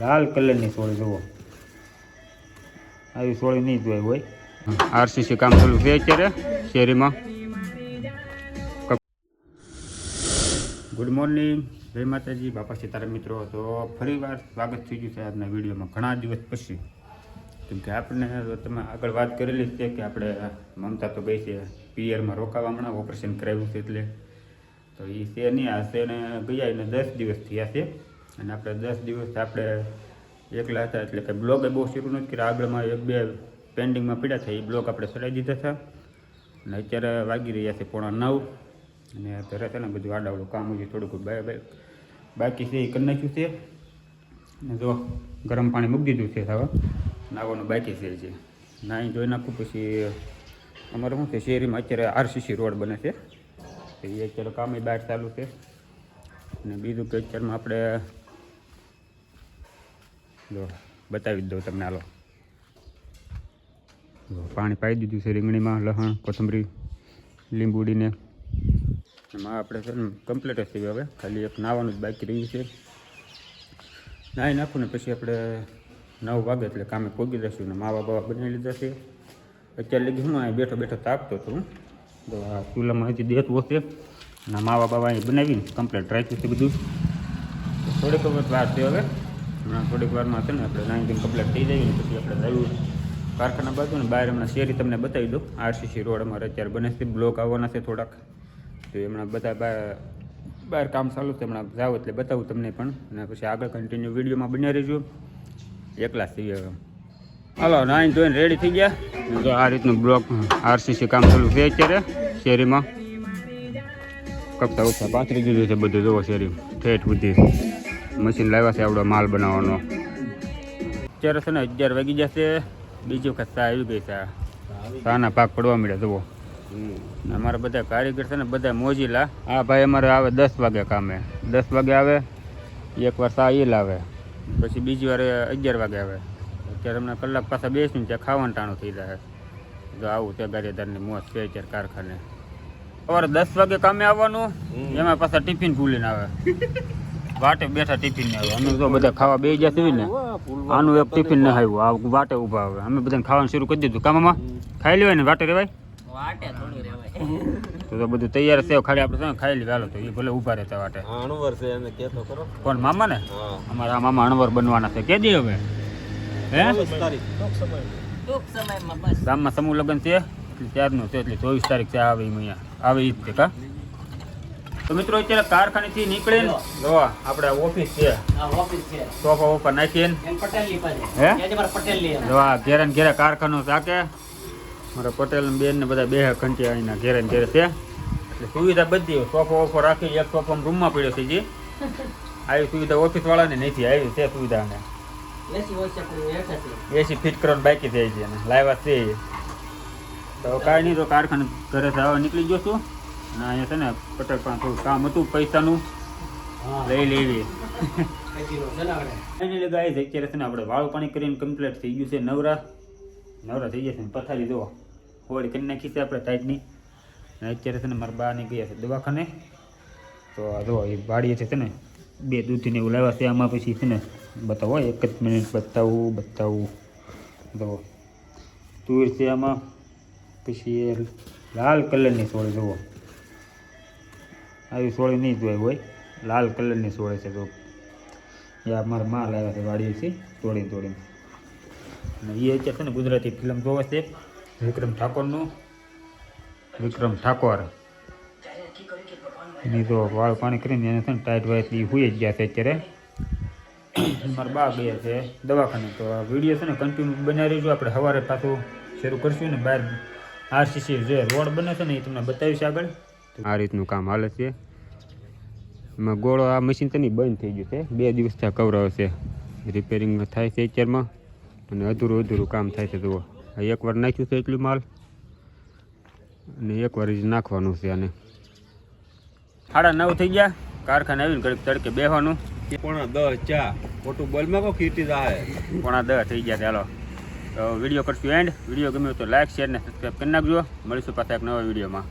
લાલ કલરની સોળી જુઓ. આવી સોળી નહીં જોઈ હોય. આરસીસી કામ ચાલુ છે અત્યારે શેરીમાં. ગુડ મોર્નિંગ જય માતાજી. બાપા સીતારામ મિત્રો. તો ફરીવાર સ્વાગત થઈ ગયું છે આજના વિડીયોમાં ઘણા દિવસ પછી. કેમ કે આપણે તમે આગળ વાત કરેલી છે કે આપણે મમતા તો ગઈ છે પિયરમાં રોકાવા હમણાં ઓપરેશન કરાવ્યું છે એટલે. તો એ છે નહીં આ છે ને ગયા એને દસ દિવસ થયા છે. અને આપણે દસ દિવસ આપણે એકલા હતા એટલે કે બ્લોગ બહુ શરૂ નથી કર્યા આગળમાં એક બે પેન્ડિંગમાં પડ્યા છે એ બ્લોગ આપણે ચડાવી દીધા હતા. અને અત્યારે વાગી રહ્યા છે પોણા નવ, અને ઘરે છે ને બધું આડાવડું કામ હજી થોડુંક બાકી છે એ કરી નાખ્યું છે. અને જો ગરમ પાણી મૂકી દીધું છે હવે, નાવાનું બાકી છે જે નાહી જોઈ નાખું પછી અમારે શું છે, શેરીમાં અત્યારે આરસીસી રોડ બને છે. એ અત્યારે કામ બહાર ચાલુ છે. અને બીજું કે અત્યારમાં આપણે જો બતાવી દઉં તમને હાલો. પાણી પાઈ દીધું છે રીંગણીમાં, લસણ, કોથમરી, લીંબુડીને. એમાં આપણે છે ને કમ્પ્લીટ જ થઈ હવે. ખાલી એક નાવાનું જ બાકી રહ્યું છે. નાહી નાખું ને પછી આપણે નવ વાગે એટલે કામે પોગી જશું ને માવા બાવા બનાવી લીધા છે. અત્યારે લગી હું અહીં બેઠો બેઠો તાપતો હતો. હું તો આ ચૂલામાં અહીંથી દેતું હશે. અને માવા બાવા અહીં બનાવીને કમ્પ્લીટ રાખ્યું છે બધું. થોડીક વખત વાર છે હવે. હમણાં થોડીક વારમાં છે ને આપણે ટીમ કમ્પ્લીટ થઈ જાય પછી આપણે લાવ્યું કારખાના બાજુ ને બહાર હમણાં શેરી તમને બતાવી દઉં. આરસીસી રોડ અમારે અત્યારે બને છે, બ્લોક આવવાના છે થોડાક. તો હમણાં બધા બહાર બહાર કામ ચાલુ છે, હમણાં જાઓ એટલે બતાવું તમને પણ. અને પછી આગળ કન્ટિન્યુ વિડીયોમાં બન્યા રહેજો. એકલા થઈ ગયા હાલો નાઈન ધોઈને રેડી થઈ ગયા. તો આ રીતનું બ્લોક આરસીસી કામ ચાલુ છે અત્યારે શેરીમાં. કપતા ઉપતા પાથરી દીધું છે બધું જોવો શેરી. ઠેઠ બધી. મશીન લાવ્યા છે આપણો માલ બનાવવાનો. અત્યારે છે ને અગિયાર વાગી જશે બીજી વખત ચા આવી ગઈ છે. સાના પાક પડવા મળ્યા જુઓ. અમારા બધા કારીગર છે ને બધા મોજીલા. આ ભાઈ અમારે આવે દસ વાગે કામે. દસ વાગે આવે એક વાર સા એ લાવે. પછી બીજી વાર અગિયાર વાગે આવે. અત્યારે અમને કલાક પાછા બેસીને ત્યાં ખાવાનું ટાણું થઈ જાય. જો આવું તે ગાડીદારની મોત છે અત્યારે કારખાને. સવારે દસ વાગે કામે આવવાનું એમાં પાછા ટિફિન ભૂલીને આવે. વાટે બેઠા ટિફિન ને આવે અમે તો બધા ખાવા બે ગયા છીએ ને આનું એક ટિફિન ને આવ્યું આ વાટે ઊભા આવે અમે બધાને ખાવાનું શરૂ કરી દીધું. કામમાં ખાઈ લેવાય ને વાટે રેવાય? વાટે થોડી રહેવાય તો તો બધું તૈયાર છે ખાલી આપણે ખાઈ હાલો તો એ ભલે ઊભા રહેતા વાટે. અણુવર છે એને કહેતો ખરો. કોણ મામા ને અમારા મામા અણવર બનવાના છે. કે દી હવે? હે? ચોવીસ તારીખ. ટૂંક સમયમાં બસ. ગામમાં સમૂહ લગ્ન છે એટલે ત્યારનું છે એટલે ચોવીસ તારીખ છે આવે એમ અહીંયા. આવે એ જ છે કા? તો મિત્રો અત્યારે કારખાનેથી નીકળીને જોવા આપણે ઓફિસ છે. ઓફિસ છે. સોફા ઉપર નાખીને. એમ પટેલની પાસે. હે? ત્યાં જ મારા પટેલની એમ. જો આ ઘેરે ને ઘેરે કારખાનું ચાકે મારા પટેલ બેન ને બધા બે ઘંટી અહીંના ઘેરે ને ઘેરે છે. એટલે સુવિધા બધી. સોફો ઓફો રાખી એક સોફો રૂમમાં પડ્યો છે જી. આવી સુવિધા ઓફિસ વાળાને નથી. આવી છે સુવિધા ને એસી ફિટ કરવાનું બાકી થઈ છે લાવ્યા છે. તો કાંઈ નહીં તો કારખાને ઘરે જવા નીકળી ગયો છું. અને અહીંયા છે ને પટેલ પણ થોડું કામ હતું પૈસાનું. લઈ લેવી. ફાઇનલી ગાઈઝ અત્યારે છે ને આપણે વાળું પાણી કરીને કમ્પ્લીટ થઈ ગયું છે. નવરા. નવરા થઈ ગયા છે ને પથારી દો હોળી કરી નાખી છે આપણે ટાઈટની અને અત્યારે છે ને મારા બાને ગયા છે દવાખાને. તો આ જો એ વાડીએ છે ને બે દૂધને એવું લાવ્યા છે. આમાં પછી છે ને બતાવો એક જ મિનિટ બતાવું બતાવું. જુઓ. તુર છે આમાં. પછી એ લાલ કલરની સોળી જુઓ. આવી સોળી નહીં જોઈ હોય. લાલ કલરની સોળી છે તો એ અમારા માં લાવ્યા છે વાડીએ છે તોડી તોડીને. અને એ અત્યારે છે ને ગુજરાતી ફિલ્મ જોવે છે વિક્રમ ઠાકોરનું. વિક્રમ ઠાકોર. એની તો વાળ પાણી કરીને એને છે ને ટાઈટ એ હુઈ જ ગયા છે અત્યારે. મારા બા ગયા છે દવાખાને. તો આ વીડિયો છે ને કન્ટિન્યુ બનાવી રહીશું આપણે સવારે પાછું શરૂ કરશું ને બહાર આરસીસી જે રોડ બને છે ને એ તમને બતાવીશ આગળ. આ રીતનું કામ હાલે છે. એમાં ગોળો આ મશીન તો નહીં બંધ થઈ ગયું છે. બે દિવસ ત્યાં કવરાવ છે. રિપેરિંગ થાય છે અત્યારમાં. અને અધૂરું અધૂરું કામ થાય છે જુઓ. એક એકવાર નાખ્યું છે એટલું માલ. અને એકવાર જ નાખવાનું છે આને. સાડા નવ થઈ ગયા. કારખાને આવીને ઘડીક તડકે બેહવાનું. પોણા દસ ચા. ખોટું બોલમાં કો ખીટી થાય પોણા દસ થઈ ગયા ચાલો તો વીડિયો કરશું એન્ડ વીડિયો ગમ્યો તો લાઈક શેર ને સબસ્ક્રાઈબ કરી નાખજો. મળીશું પાછા એક નવા વિડીયોમાં.